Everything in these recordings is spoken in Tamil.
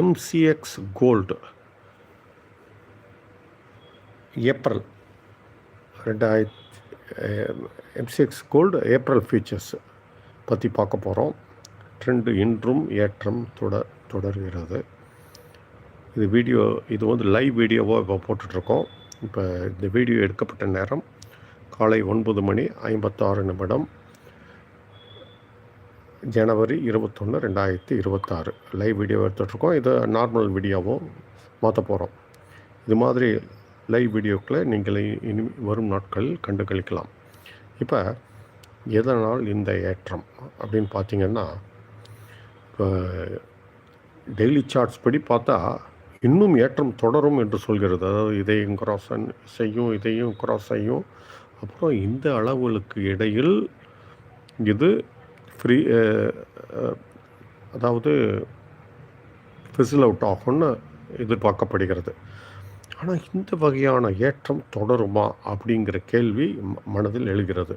எம்சிஎக்ஸ் கோல்டு ஏப்ரல் ரெண்டாயிரத்தி எம்சிஎக்ஸ் கோல்டு ஏப்ரல் ஃபியூச்சர்ஸ் பற்றி பார்க்க போகிறோம் ட்ரெண்டு இன்றும் ஏற்றம் தொடர் தொடர்கிறது. இது வீடியோ இது வந்து லைவ் வீடியோவாக இப்போ போட்டுட்ருக்கோம். இப்போ இந்த வீடியோ எடுக்கப்பட்ட நேரம் காலை ஒன்பது மணி ஐம்பத்தாறு நிமிடம். ஜனவரி இருபத்தொன்று ரெண்டாயிரத்தி இருபத்தாறு. லைவ் வீடியோ எடுத்துகிட்ருக்கோம் இது நார்மல் வீடியோவும் மாற்ற போகிறோம் இது மாதிரி லைவ் வீடியோக்களை நீங்கள் இனி வரும் நாட்களில் கண்டு கழிக்கலாம் இப்போ எதனால் இந்த ஏற்றம்? அப்படின்னு பார்த்தீங்கன்னா இப்போ டெய்லி சார்ட்ஸ் படி பார்த்தா இன்னும் ஏற்றம் தொடரும் என்று சொல்கிறது. அதாவது இதையும் கிராஸ் செய்யும் இதையும் கிராஸ் செய்யும். அப்புறம் இந்த அளவுகளுக்கு இடையில் இது ஃப்ரீ uh, uh, அதாவது ஃபிசில் அவுட் ஆகும்னு எதிர்பார்க்கப்படுகிறது. ஆனால் இந்த வகையான ஏற்றம் தொடருமா அப்படிங்கிற கேள்வி மனதில் எழுகிறது.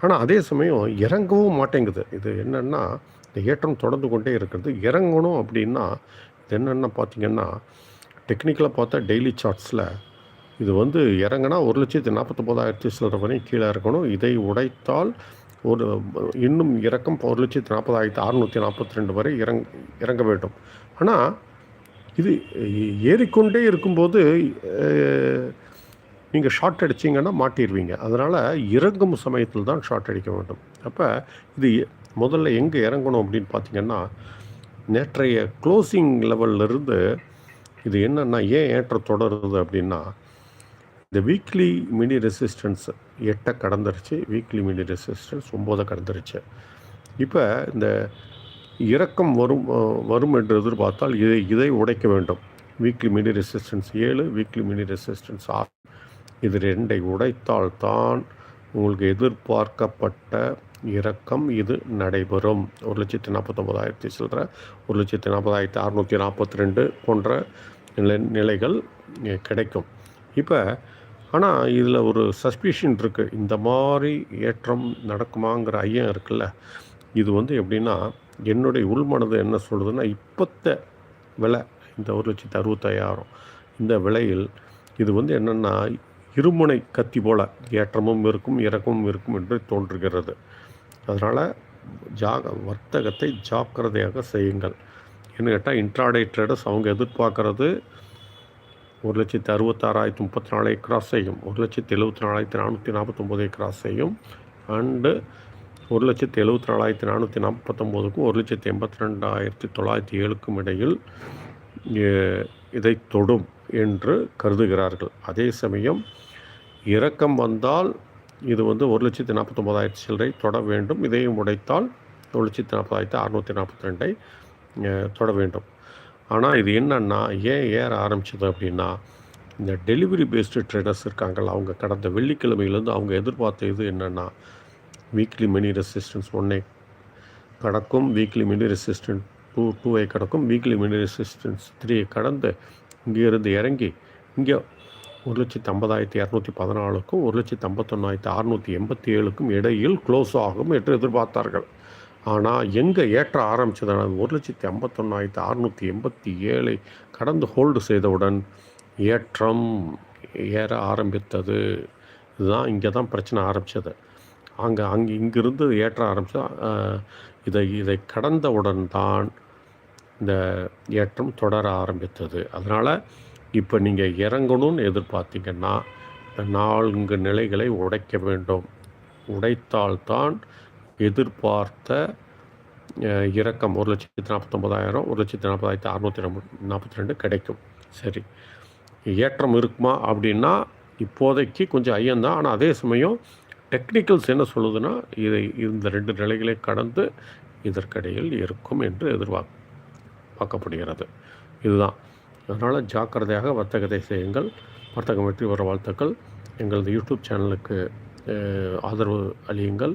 ஆனால் அதே சமயம் இறங்கவும் மாட்டேங்குது. இது என்னென்னா இந்த ஏற்றம் தொடர்ந்து கொண்டே இருக்கிறது. இறங்கணும் அப்படின்னா இது என்னென்னா பார்த்திங்கன்னா டெக்னிக்கலாக பார்த்தா டெய்லி சார்ட்ஸில் இது வந்து இறங்கினா ஒரு லட்சத்தி நாற்பத்தொம்போதாயிரத்தி சில்லற வரையும் கீழே இருக்கணும் இதை உடைத்தால் ஒரு இன்னும் இறக்கம் ஒரு லட்சத்தி நாற்பதாயிரத்தி அறுநூற்றி நாற்பத்தி ரெண்டு வரை இறங் இறங்க வேண்டும். ஆனால் இது ஏறிக்கொண்டே இருக்கும்போது நீங்கள் ஷார்ட் அடிச்சிங்கன்னா மாட்டிடுவீங்க அதனால் இறங்கும் சமயத்தில் தான் ஷார்ட் அடிக்க வேண்டும். அப்போ இது முதல்ல எங்கே இறங்கணும் அப்படின்னு பார்த்தீங்கன்னா நேற்றைய க்ளோசிங் லெவல்லிருந்து இது என்னென்னா ஏன் ஏற்ற தொடருது அப்படின்னா இந்த வீக்லி மினி ரெசிஸ்டன்ஸ் எட்டை கடந்துருச்சு. வீக்லி மினி ரெசிஸ்டன்ஸ் ஒம்போதை கடந்துருச்சு. இப்போ இந்த இறக்கம் வரும் வரும் என்று எதிர்பார்த்தால் இதை இதை உடைக்க வேண்டும். வீக்லி மினி ரெசிஸ்டன்ஸ் ஏழு வீக்லி மினி ரெசிஸ்டன்ஸ் ஆறு. இது ரெண்டை உடைத்தால் தான் உங்களுக்கு எதிர்பார்க்கப்பட்ட இறக்கம் இது நடைபெறும். ஒரு லட்சத்தி நாற்பத்தொம்பதாயிரத்தி சில்லற ஒரு லட்சத்தி நாற்பதாயிரத்தி அறநூற்றி நாற்பத்தி ரெண்டு போன்ற நிலை நிலைகள் கிடைக்கும். இப்போ ஆனால் இதில் ஒரு சஸ்பிஷன் இருக்குது இந்த மாதிரி ஏற்றம் நடக்குமாங்கிற ஐயம் இருக்குல்ல. இது வந்து எப்படின்னா என்னுடைய உள்மனது என்ன சொல்லுதுன்னா இப்போத்த விலை இந்த ஒரு லட்சத்தி அறுபத்தையாயிரம் இந்த விலையில் இது வந்து என்னென்னா இருமுனை கத்தி போல் ஏற்றமும் இருக்கும் இறக்கமும் இருக்கும் என்று தோன்றுகிறது. அதனால் ஜாக வர்த்தகத்தை ஜாக்கிரதையாக செய்யுங்கள். என்ன கேட்டால் இன்ட்ராடே ட்ரேடர்ஸ் அவங்க எதிர்பார்க்கறது ஒரு லட்சத்தி அறுபத்தாறாயிரத்தி முப்பத்தி நாலை கிராஸ் செய்யும். ஒரு லட்சத்தி எழுபத்தி நாலாயிரத்தி நானூற்றி நாற்பத்தொம்போதை கிராஸ் செய்யும். அண்டு ஒரு லட்சத்தி எழுபத்தி நாலாயிரத்தி நானூற்றி நாற்பத்தொம்போதுக்கும் ஒரு லட்சத்தி எண்பத்தி ரெண்டாயிரத்தி தொள்ளாயிரத்தி ஏழுக்கும் இடையில் இதை தொடும் என்று கருதுகிறார்கள். அதே சமயம் இறக்கம் வந்தால் இது வந்து ஒரு லட்சத்தி நாற்பத்தொம்போதாயிரத்தி சில்லரை தொட வேண்டும். இதையும் உடைத்தால் ஒரு லட்சத்தி நாற்பதாயிரத்தி அறநூற்றி நாற்பத்தி ரெண்டை தொட வேண்டும். ஆனால் இது என்னன்னா ஏன் ஏற ஆரம்பிச்சது அப்படின்னா இந்த டெலிவரி பேஸ்டு ட்ரேடர்ஸ் இருக்காங்கள்ல அவங்க கடந்த வெள்ளிக்கிழமையிலேருந்து அவங்க எதிர்பார்த்த இது என்னென்னா வீக்லி மினி ரெசிஸ்டன்ஸ் ஒன்னே கடக்கும் வீக்லி மினி ரெசிஸ்டன்ஸ் டூ டூவை கடக்கும் வீக்லி மினி ரெசிஸ்டன்ஸ் த்ரீயை கடந்து இங்கேருந்து இறங்கி இங்கே ஒரு லட்சத்தி ஐம்பதாயிரத்தி இரநூத்தி பதினாலுக்கும் ஒரு லட்சத்தி ஐம்பத்தொன்னாயிரத்தி அறநூற்றி எண்பத்தி ஏழுக்கும் இடையில் க்ளோஸ் ஆகும் என்று எதிர்பார்த்தார்கள். ஆனால் எங்கே ஏற்ற ஆரம்பித்ததுனா ஒரு லட்சத்தி ஐம்பத்தொன்னாயிரத்தி அறநூற்றி எண்பத்தி ஏழை கடந்து ஹோல்டு செய்தவுடன் ஏற்றம் ஏற ஆரம்பித்தது. இதுதான் இங்கே தான் பிரச்சனை ஆரம்பித்தது அங்கே அங்கே இங்கிருந்து ஏற்ற ஆரம்பித்தா இதை இதை கடந்தவுடன் தான் இந்த ஏற்றம் தொடர ஆரம்பித்தது. அதனால் இப்போ நீங்கள் இறங்கணும்னு எதிர்பார்த்தீங்கன்னா இந்த நான்கு நிலைகளை உடைக்க வேண்டும். உடைத்தால்தான் எதிர்பார்த்த இறக்கம் ஒரு லட்சத்தி நாற்பத்தொம்பதாயிரம் ஒரு லட்சத்தி நாற்பதாயிரத்தி அறநூற்றி நாற்பத்தி ரெண்டு கிடைக்கும். சரி. ஏற்றம் இருக்குமா அப்படின்னா இப்போதைக்கு கொஞ்சம் ஐயந்தான் ஆனால் அதே சமயம் டெக்னிக்கல்ஸ் என்ன சொல்லுதுன்னா இதை இந்த ரெண்டு நிலைகளை கடந்து இதற்கிடையில் இருக்கும் என்று எதிர்பார்க்க பார்க்கப்படுகிறது. இதுதான். அதனால் ஜாக்கிரதையாக வர்த்தகத்தை செய்யுங்கள். வர்த்தகம் வெற்றி வர வாழ்த்துக்கள். எங்களது யூடியூப் சேனலுக்கு ஆதரவு அளியுங்கள்.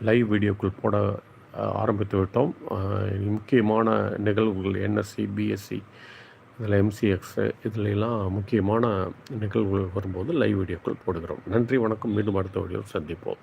லைவ் வீடியோக்கள் போட ஆரம்பித்து விட்டோம். முக்கியமான நிகழ்வுகள் என்எஸ்சி பிஎஸ்சி இதில் எம்சிஎக்ஸ் இதிலெல்லாம் முக்கியமான நிகழ்வுகள் வரும்போது லைவ் வீடியோக்கள் போடுகிறோம். நன்றி வணக்கம். மீண்டும் அடுத்த வீடியோ சந்திப்போம்.